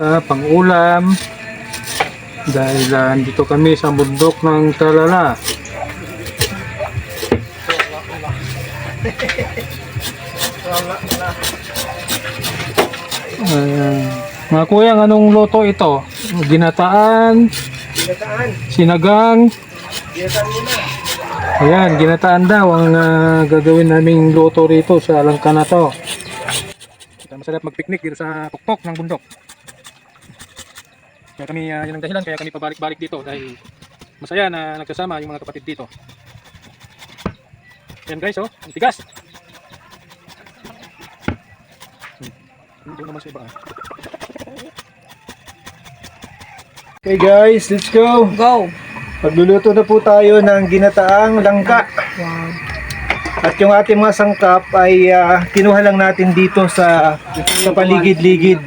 uh, pang-ulam dahil uh, dito kami sa bundok ng Talala. Ayan. mga kuya, anong loto ito? Ginataan, Ginataan. sinagang, Ginataan muna. ayan, ginataan daw ang ah, gagawin naming loto rito sa langka na to. Kaya masarap mag-picnic dito sa tuktok ng bundok. Kaya kami, ah, yun ang dahilan, kaya kami pabalik-balik dito dahil masaya na nagsasama yung mga kapatid dito. Yan guys, oh, ang tigas. Hmm. Hindi naman sa iba. ah. Okay guys, let's go. Go! Pagluluto na po tayo ng ginataang langka. At yung ating mga sangkap ay ah, kinuha lang natin dito sa sa paligid-ligid.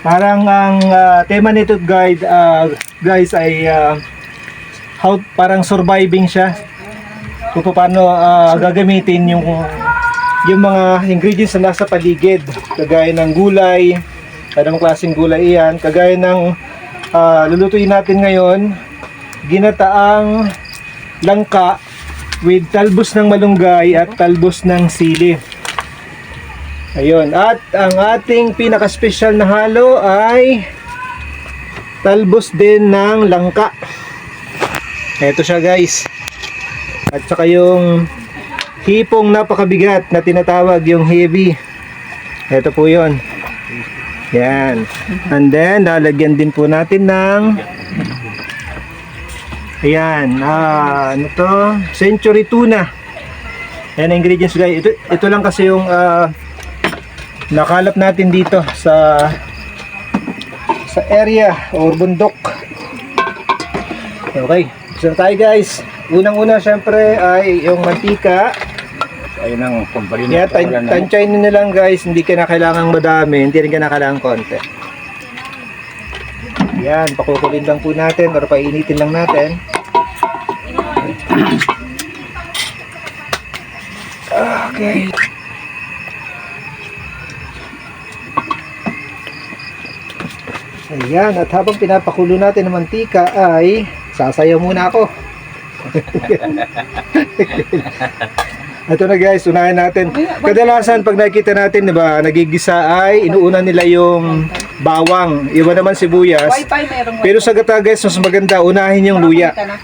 Parang ang ah, tema nito guide ah, guys ay ah, how parang surviving siya. Kung paano ah, gagamitin yung yung mga ingredients na nasa paligid. Kagaya ng gulay, anong klaseng gulay iyan, kagaya ng ah, lulutuin natin ngayon, ginataang langka with talbos ng malunggay at talbos ng sili. Ayun. At ang ating pinaka-special na halo ay talbos din ng langka. Ito siya guys. At saka yung hipong napakabigat na tinatawag yung heavy. Ito po yon. Yan. And then, lalagyan din po natin ng Ayan, ah, ano to? Century tuna. Ang ingredients guys. Ito, ito lang kasi yung ah, nakalap natin dito sa sa area or bundok. Okay, na tayo guys. Unang-una syempre ay yung mantika. Ayun ang kumpanya Yeah, tan tansyahin nyo na lang guys. Hindi ka na kailangang madami. Hindi rin ka na kailangang konti. Yan, pakukulin lang po natin or painitin lang natin. Okay. Ayan, at habang pinapakulo natin ng mantika ay sasayaw muna ako. Ito na guys, unahin natin. Kadalasan pag nakikita natin, 'di ba, nagigisa ay inuuna nila yung bawang, iba naman sibuyas. Wi-Fi meron Pero sa gata guys, mas maganda unahin yung luya. Ka na.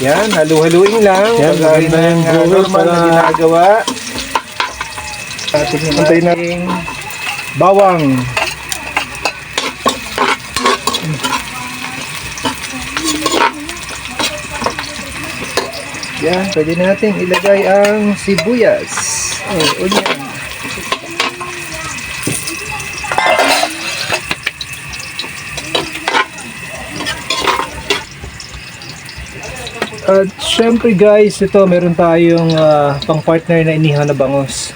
Yan. Halu-haluin lang. Yan, Kagaya maganda yung ng uh, viewers normal na para- ginagawa. Atin yung antay natin bawang. Yan, pwede natin ilagay ang sibuyas. Oh, onion. At syempre guys, ito meron tayong ah, pang partner na inihaw na bangos.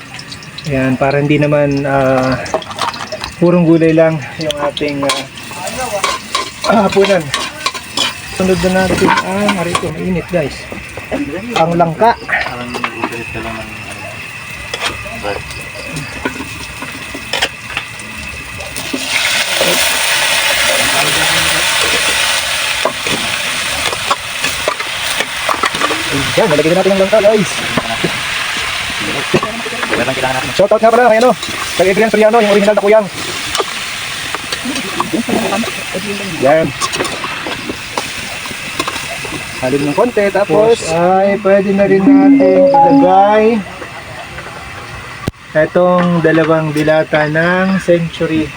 Ayan, para hindi naman ah, purong gulay lang yung ating uh, hapunan. Sunod na natin ang harito, mainit guys. Ang langka. Parang ugalit lang ng Yan, malagyan na natin ang langka guys. Kailangan kailangan natin. Shoutout nga pala kay ano, kay Adrian Soriano, yung original na kuyang. Yan. Halin ng konti, tapos ay pwede na rin natin ilagay etong dalawang dilata ng century.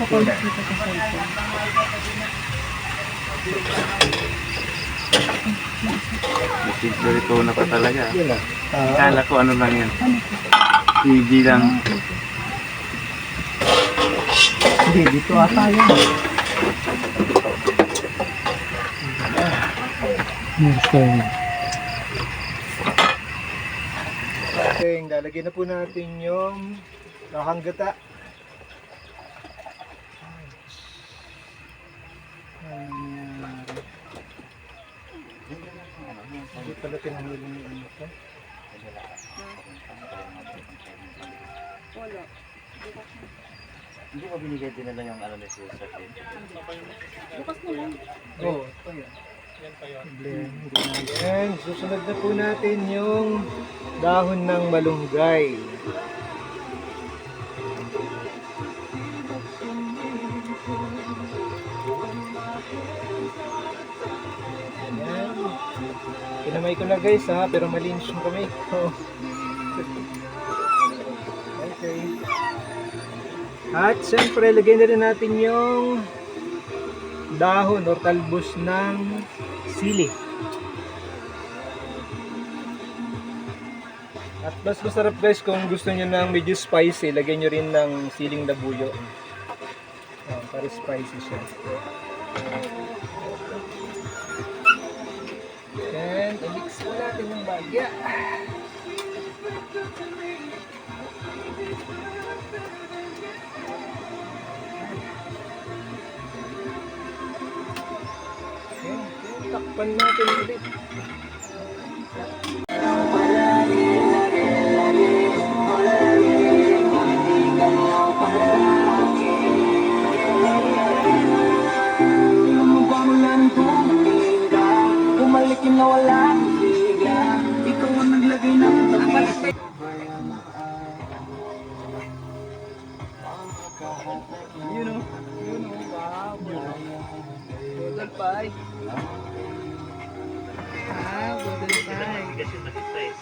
Ito na pa talaga. Na. Ah, Kala ko ano lang yan. TV lang. hindi, dito ata yun. Okay, lalagyan na po natin yung kahanggata. Ayan. Pala tinanghuli ni ano to. Wala. Hindi mo binigay din nila yung ano ni si Sir? Bukas na lang. Oo, oh, ito yan. Yan, susunod na po natin yung dahon ng malunggay. Ko na guys ha, pero malinis yung kamay ko. okay. At siyempre, lagyan na rin natin yung dahon or talbos ng sili. At mas masarap guys kung gusto niyo ng medyo spicy, lagyan niyo rin ng siling labuyo. Oh, para spicy siya. Then, i-mix po natin ng bagya. Okay, takpan natin ulit. Bumalik yung nawala bigla Ikaw ang naglagay ng tapat You know, you know, wow. Budol pie. Ah, budol pie.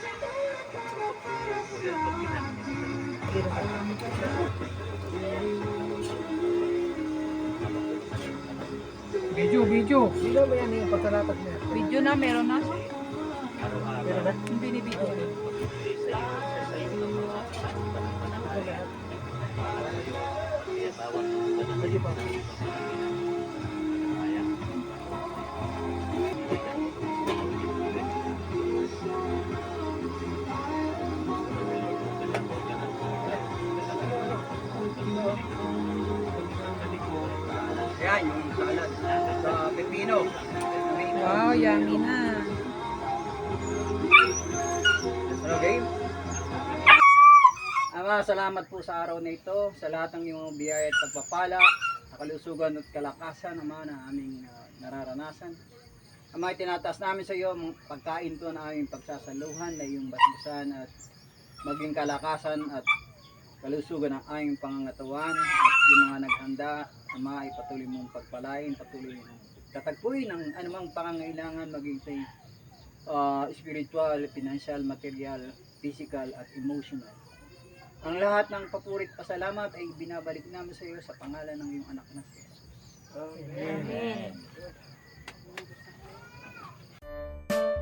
Video, video. Sino ba yan yung pagkarapat niya? Video na, meron na. Meron na? Yung binibideo. Sige pa. Yan, yung salad sa pepino. Wow, yummy na. Ano game? Ama, salamat po sa araw na ito, sa lahat ng iyong biyaya at pagpapala, sa kalusugan at kalakasan, Ama, na aming ah, nararanasan. Ama, itinataas namin sa iyo ang pagkain to na aming pagsasaluhan, na iyong basbasan at maging kalakasan at kalusugan ng aming pangangatawan at yung mga naghanda, Ama, ay patuloy mong pagpalain, patuloy mong Tatagpuin ang anumang pangangailangan maging sa uh, ah, spiritual, financial, material, physical, at emotional. Ang lahat ng papurit pasalamat ay binabalik namin sa iyo sa pangalan ng iyong anak na si Jesus. Amen. Amen.